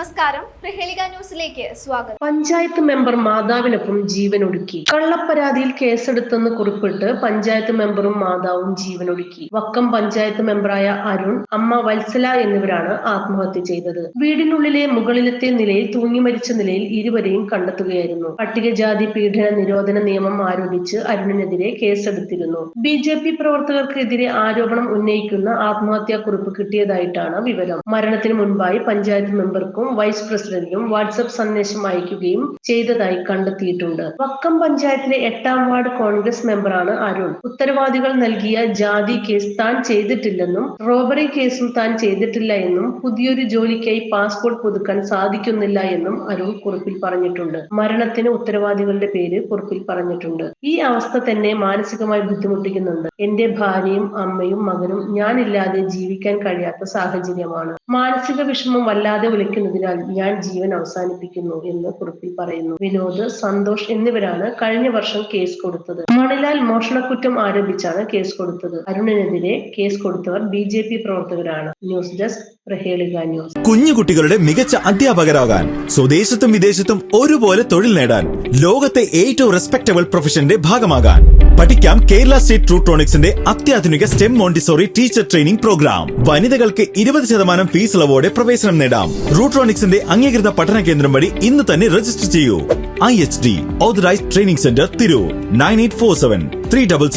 നമസ്കാരം. പ്രഹേളിക ന്യൂസിലേക്ക് സ്വാഗതം. പഞ്ചായത്ത് മെമ്പർ മാതാവിനൊപ്പം ജീവനൊടുക്കി. കള്ളപ്പരാതിയിൽ കേസെടുത്തെന്ന് കുറിപ്പിട്ട് പഞ്ചായത്ത് മെമ്പറും മാതാവും ജീവനൊടുക്കി. വക്കം പഞ്ചായത്ത് മെമ്പറായ അരുൺ അമ്മ വത്സല എന്നിവരാണ് ആത്മഹത്യ ചെയ്തത്. വീടിനുള്ളിലെ മുകളിലത്തെ നിലയിൽ തൂങ്ങി മരിച്ച നിലയിൽ ഇരുവരെയും കണ്ടെത്തുകയായിരുന്നു. പട്ടികജാതി പീഡന നിരോധന നിയമം ആരോപിച്ച് അരുണിനെതിരെ കേസെടുത്തിരുന്നു. ബി ജെ പി പ്രവർത്തകർക്കെതിരെ ആരോപണം ഉന്നയിക്കുന്ന ആത്മഹത്യാ കുറിപ്പ് കിട്ടിയതായിട്ടാണ് വിവരം. മരണത്തിന് മുൻപായി പഞ്ചായത്ത് മെമ്പർക്കും വൈസ് പ്രസിഡന്റിനും വാട്സപ്പ് സന്ദേശം അയക്കുകയും ചെയ്തതായി കണ്ടെത്തിയിട്ടുണ്ട്. വക്കം പഞ്ചായത്തിലെ എട്ടാം വാർഡ് കോൺഗ്രസ് മെമ്പറാണ് അരുൺ. ഉത്തരവാദികൾ നൽകിയ ജാതി കേസ് താൻ ചെയ്തിട്ടില്ലെന്നും റോബറി കേസും താൻ ചെയ്തിട്ടില്ല എന്നും പുതിയൊരു ജോലിക്കായി പാസ്പോർട്ട് പുതുക്കാൻ സാധിക്കുന്നില്ല എന്നും അരുൺ കുറിപ്പിൽ പറഞ്ഞിട്ടുണ്ട്. മരണത്തിന് ഉത്തരവാദികളുടെ പേര് കുറിപ്പിൽ പറഞ്ഞിട്ടുണ്ട്. ഈ അവസ്ഥ തന്നെ മാനസികമായി ബുദ്ധിമുട്ടിക്കുന്നുണ്ട്. എന്റെ ഭാര്യയും അമ്മയും മകനും ഞാനില്ലാതെ ജീവിക്കാൻ കഴിയാത്ത സാഹചര്യമാണ്. മാനസിക വിഷമം വല്ലാതെ ഉലയ്ക്കുന്നതിനാൽ ഞാൻ ജീവൻ അവസാനിപ്പിക്കുന്നു എന്ന് കുറിപ്പിൽ പറയുന്നു. വിനോദ് സന്തോഷ് എന്നിവരാണ് കഴിഞ്ഞ വർഷം കേസ് കൊടുത്തത്. മണിലാൽ മോഷണക്കുറ്റം ആരോപിച്ചാണ് കേസ് കൊടുത്തത്. അരുണിനെതിരെ കേസ് കൊടുത്തവർ ബി ജെ പി പ്രവർത്തകരാണ്. News desk Prahelika news. കുഞ്ഞു കുട്ടികളുടെ മികച്ച അധ്യാപകരാകാൻ സ്വദേശത്തും വിദേശത്തും ഒരുപോലെ തൊഴിൽ നേടാൻ ലോകത്തെ ഏറ്റവും റെസ്പെക്ടബിൾ പ്രൊഫഷന്റെ ഭാഗമാകാൻ. പഠിക്കാം കേരള സ്റ്റേറ്റ് ട്രൂട്രോണിക്സിന്റെ അത്യാധുനിക STEM Montessori teacher training program. വനിതകൾക്ക് ഇരുപത് ശതമാനം ഫീസ് ഇളവോടെ പ്രവേശനം നേടാം. റൂട്രോണിക്സിന്റെ അംഗീകൃത പഠന കേന്ദ്രം വഴി ഇന്ന് തന്നെ രജിസ്റ്റർ ചെയ്യൂ. I H D authorised training centre Tirur nine eight four seven three double